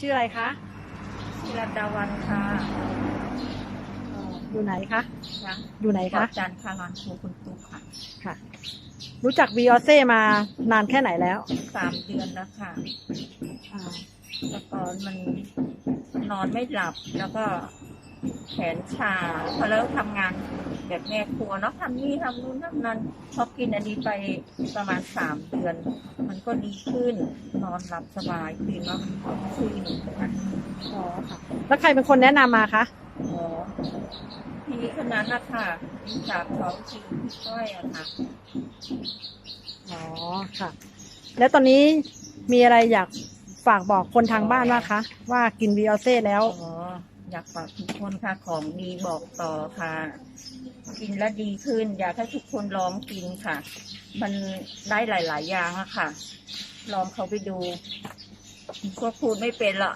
ชื่ออะไรคะศิรัตดาวันค่ะเอ่ออยู่ไหนคะค่ะอยู่ไหนขอคะบจันทร์ค่ะร้านครูคุณตุ๊กค่ะ ค่ะ รู้จักวีออเซ่มานานแค่ไหนแล้ว สามเดือนแล้วค่ะอ่าแล้วก็มันนอนไม่หลับแล้วก็แขนชาพอแล้วทำงาน แบบแม่ครัวเนาะทำนี่ทำนู่นทำนั้นพอกินอันนี้ไปประมาณสามเดือน มันก็ดีขึ้นนอนหลับสบายตื่นมาคืนค่ะอ๋อค่ะแล้วใครเป็นคนแนะนำมาคะอ๋อทีนี้คนนั้นนะคะมีสาวเขาชื่อพี่ก้อยอะค่ะอ๋อค่ะ แล้วตอนนี้มีอะไรอยากฝากบอกคนทางบ้านว่าคะว่ากินวีออเซ่แล้ว อ๋อ อยากฝากทุกคนค่ะของดีบอกต่อค่ะ กินแล้วดีขึ้น อยากให้ทุกคนลองกินค่ะ มันได้หลาย ๆ อย่างอะค่ะ ลองเขาไปดูก็พูดไม่เป็นละ